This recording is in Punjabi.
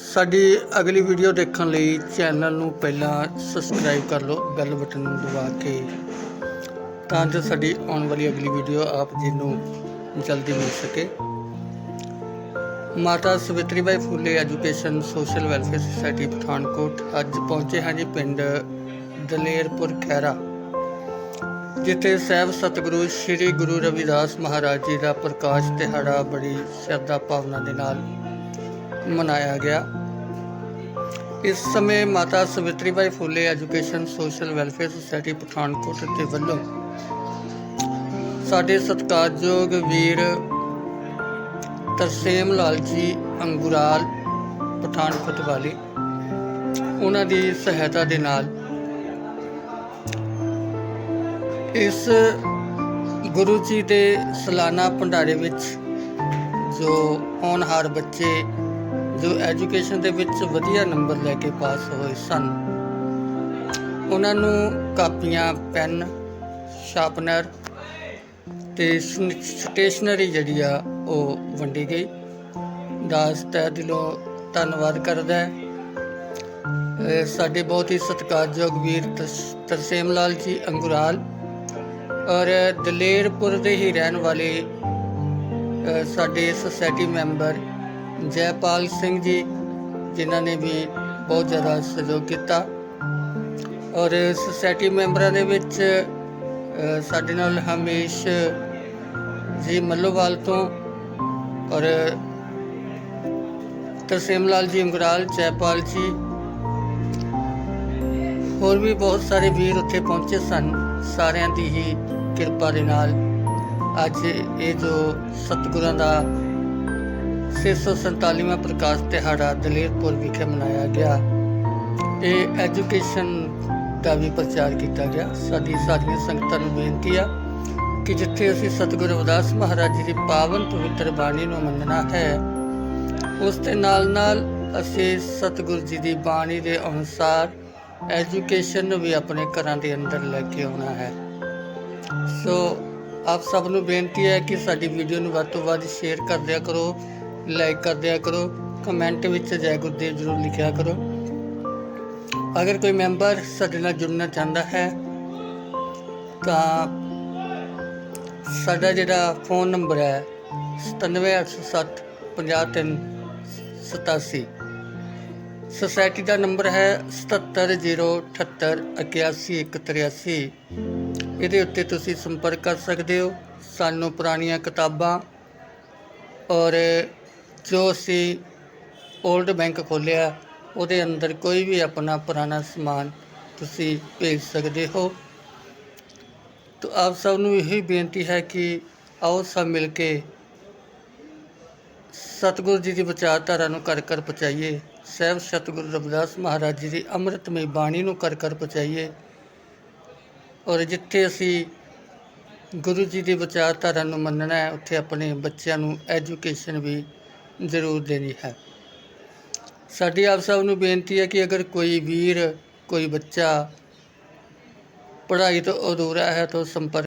ਸਾਡੀ ਅਗਲੀ ਵੀਡੀਓ ਦੇਖਣ ਲਈ ਚੈਨਲ ਨੂੰ ਪਹਿਲਾਂ ਸਬਸਕ੍ਰਾਈਬ ਕਰ ਲਓ ਬੈਲ ਬਟਨ ਨੂੰ ਦਬਾ ਕੇ, ਤਾਂ ਜੋ ਸਾਡੀ ਆਉਣ ਵਾਲੀ ਅਗਲੀ ਵੀਡੀਓ ਆਪ ਜੀ ਨੂੰ ਜਲਦੀ ਮਿਲ ਸਕੇ। ਮਾਤਾ Savitribai Phule education, social welfare society, Pathankot. ਅੱਜ ਪਹੁੰਚੇ ਹਾਂ ਜੀ ਪਿੰਡ ਦਲੇਰਪੁਰ ਖੈਰਾ ਜਿੱਥੇ ਸਹਿਬ ਸਤਿਗੁਰੂ ਸ੍ਰੀ ਗੁਰੂ ਰਵਿਦਾਸ ਮਹਾਰਾਜ ਜੀ ਦਾ ਪ੍ਰਕਾਸ਼ ਦਿਹਾੜਾ ਬੜੀ ਸ਼ਰਧਾ ਭਾਵਨਾ ਦੇ ਨਾਲ ਮਨਾਇਆ ਗਿਆ। ਇਸ ਸਮੇਂ ਮਾਤਾ Savitribai Phule education, social welfare society Pathankot ਦੇ ਵੱਲੋਂ ਸਾਡੇ ਸਤਿਕਾਰਯੋਗ ਵੀਰ ਤਰਸੇਮ ਲਾਲ ਜੀ ਅੰਗੁਰਾਲ ਪਠਾਨਕੋਟ ਵਾਲੇ, ਉਹਨਾਂ ਦੀ ਸਹਾਇਤਾ ਦੇ ਨਾਲ ਇਸ ਗੁਰੂ ਜੀ ਦੇ ਸਾਲਾਨਾ ਭੰਡਾਰੇ ਵਿੱਚ ਜੋ ਹੋਣਹਾਰ ਬੱਚੇ ਜੋ ਐਜੂਕੇਸ਼ਨ ਦੇ ਵਿੱਚ ਵਧੀਆ ਨੰਬਰ ਲੈ ਕੇ ਪਾਸ ਹੋਏ ਸਨ, ਉਹਨਾਂ ਨੂੰ ਕਾਪੀਆਂ, ਪੈਨ, ਸ਼ਾਰਪਨਰ ਤੇ ਸਨ- ਸਟੇਸ਼ਨਰੀ ਜਿਹੜੀ ਆ, ਉਹ ਵੰਡੀ ਗਈ। ਦਾਸ ਤਹਿ ਦਿਲੋਂ ਧੰਨਵਾਦ ਕਰਦਾ ਹੈ। ਸਾਡੇ ਬਹੁਤ ਹੀ ਸਤਿਕਾਰਯੋਗ ਵੀਰ ਤਰਸੇਮ ਲਾਲ ਜੀ ਅੰਗੁਰਾਲ ਔਰ ਦਲੇਰਪੁਰ ਦੇ ਹੀ ਰਹਿਣ ਵਾਲੇ ਸਾਡੇ ਸੁਸਾਇਟੀ ਮੈਂਬਰ ਜੈਪਾਲ ਸਿੰਘ ਜੀ, ਜਿਨ੍ਹਾਂ ਨੇ ਵੀ ਬਹੁਤ ਜ਼ਿਆਦਾ ਸਹਿਯੋਗ ਕੀਤਾ। ਔਰ ਸੁਸਾਇਟੀ ਮੈਂਬਰਾਂ ਦੇ ਵਿੱਚ ਸਾਡੇ ਨਾਲ ਹਮੇਸ਼ ਜੀ ਮੱਲੋਵਾਲ ਤੋਂ ਔਰ ਤਰਸੇਮ ਲਾਲ ਜੀ ਅੰਗਰਾਲ ਜੈਪਾਲ ਜੀ। ਹੋਰ ਵੀ ਬਹੁਤ ਸਾਰੇ ਵੀਰ ਉੱਥੇ ਪਹੁੰਚੇ ਸਨ। ਸਾਰਿਆਂ ਦੀ ਹੀ ਕਿਰਪਾ ਦੇ ਨਾਲ ਅੱਜ ਇਹ ਜੋ ਸਤਿਗੁਰਾਂ ਦਾ 647ਵਾਂ ਪ੍ਰਕਾਸ਼ ਦਿਹਾੜਾ ਦਲੇਰਪੁਰ ਵਿਖੇ ਮਨਾਇਆ ਗਿਆ। ਇਹ ਐਜੂਕੇਸ਼ਨ ਦਾ ਵੀ ਪ੍ਰਚਾਰ ਕੀਤਾ ਗਿਆ। ਸਾਡੀ ਸਾਰੀਆਂ ਸੰਗਤਾਂ ਨੂੰ ਬੇਨਤੀ ਆ ਕਿ ਜਿੱਥੇ ਅਸੀਂ ਸਤਿਗੁਰੂ ਰਵਿਦਾਸ ਮਹਾਰਾਜ ਜੀ ਦੀ ਪਾਵਨ ਪਵਿੱਤਰ ਬਾਣੀ ਨੂੰ ਮੰਨਣਾ ਹੈ, ਉਸ ਦੇ ਨਾਲ ਨਾਲ ਅਸੀਂ ਸਤਿਗੁਰੂ ਜੀ ਦੀ ਬਾਣੀ ਦੇ ਅਨੁਸਾਰ ਐਜੂਕੇਸ਼ਨ ਨੂੰ ਵੀ ਆਪਣੇ ਘਰਾਂ ਦੇ ਅੰਦਰ ਲੈ ਕੇ ਆਉਣਾ ਹੈ। ਸੋ ਆਪ ਸਭ ਨੂੰ ਬੇਨਤੀ ਹੈ ਕਿ ਸਾਡੀ ਵੀਡੀਓ ਨੂੰ ਵੱਧ ਤੋਂ ਵੱਧ ਸ਼ੇਅਰ ਕਰਦਿਆ ਕਰੋ। ਲਾਈਕ ਕਰ ਦਿਆ ਕਰੋ ਕਮੈਂਟ ਵਿੱਚ ਜੈ ਗੁਰਦੇਵ ਜ਼ਰੂਰ ਲਿਖਿਆ ਕਰੋ। ਅਗਰ ਕੋਈ ਮੈਂਬਰ ਸਾਡੇ ਨਾਲ ਜੁੜਨਾ ਚਾਹੁੰਦਾ ਹੈ, ਤਾਂ ਸਾਡਾ ਜਿਹੜਾ ਫੋਨ ਨੰਬਰ ਹੈ 97807 5387 ਸੁਸਾਇਟੀ ਦਾ ਨੰਬਰ ਹੈ 7708881183 ਇਹਦੇ ਉੱਤੇ ਤੁਸੀਂ ਸੰਪਰਕ ਕਰ ਸਕਦੇ ਹੋ। ਸਾਨੂੰ ਪੁਰਾਣੀਆਂ ਕਿਤਾਬਾਂ ਔਰ ਜੋ ਅਸੀਂ ਓਲਡ ਬੈਂਕ ਖੋਲ੍ਹਿਆ, ਉਹਦੇ ਅੰਦਰ ਕੋਈ ਵੀ ਆਪਣਾ ਪੁਰਾਣਾ ਸਮਾਨ ਤੁਸੀਂ ਭੇਜ ਸਕਦੇ ਹੋ। ਤਾਂ ਆਪ ਸਭ ਨੂੰ ਇਹੀ ਬੇਨਤੀ ਹੈ ਕਿ ਆਓ ਸਭ ਮਿਲ ਕੇ ਸਤਿਗੁਰੂ ਜੀ ਦੀ ਵਿਚਾਰਧਾਰਾ ਨੂੰ ਕਰ ਕਰ ਪਹੁੰਚਾਈਏ। ਸਹਿਬ ਸਤਿਗੁਰੂ ਰਵਿਦਾਸ ਮਹਾਰਾਜ ਜੀ ਦੀ ਅੰਮ੍ਰਿਤਮਈ ਬਾਣੀ ਨੂੰ ਕਰ ਕਰ ਪਹੁੰਚਾਈਏ। ਔਰ ਜਿੱਥੇ ਅਸੀਂ ਗੁਰੂ ਜੀ ਦੀ ਵਿਚਾਰਧਾਰਾ ਨੂੰ ਮੰਨਣਾ ਹੈ, ਉੱਥੇ ਆਪਣੇ ਬੱਚਿਆਂ ਨੂੰ ਐਜੂਕੇਸ਼ਨ ਵੀ ਜ਼ਰੂਰ ਦੇਣੀ ਹੈ। ਸਾਡੀ ਆਪ ਸਭ ਨੂੰ ਬੇਨਤੀ ਹੈ ਕਿ ਅਗਰ ਕੋਈ ਵੀਰ, ਕੋਈ ਬੱਚਾ ਪੜ੍ਹਾਈ ਤੋਂ ਅਧੂਰਾ ਹੈ ਤਾਂ ਸੰਪਰਕ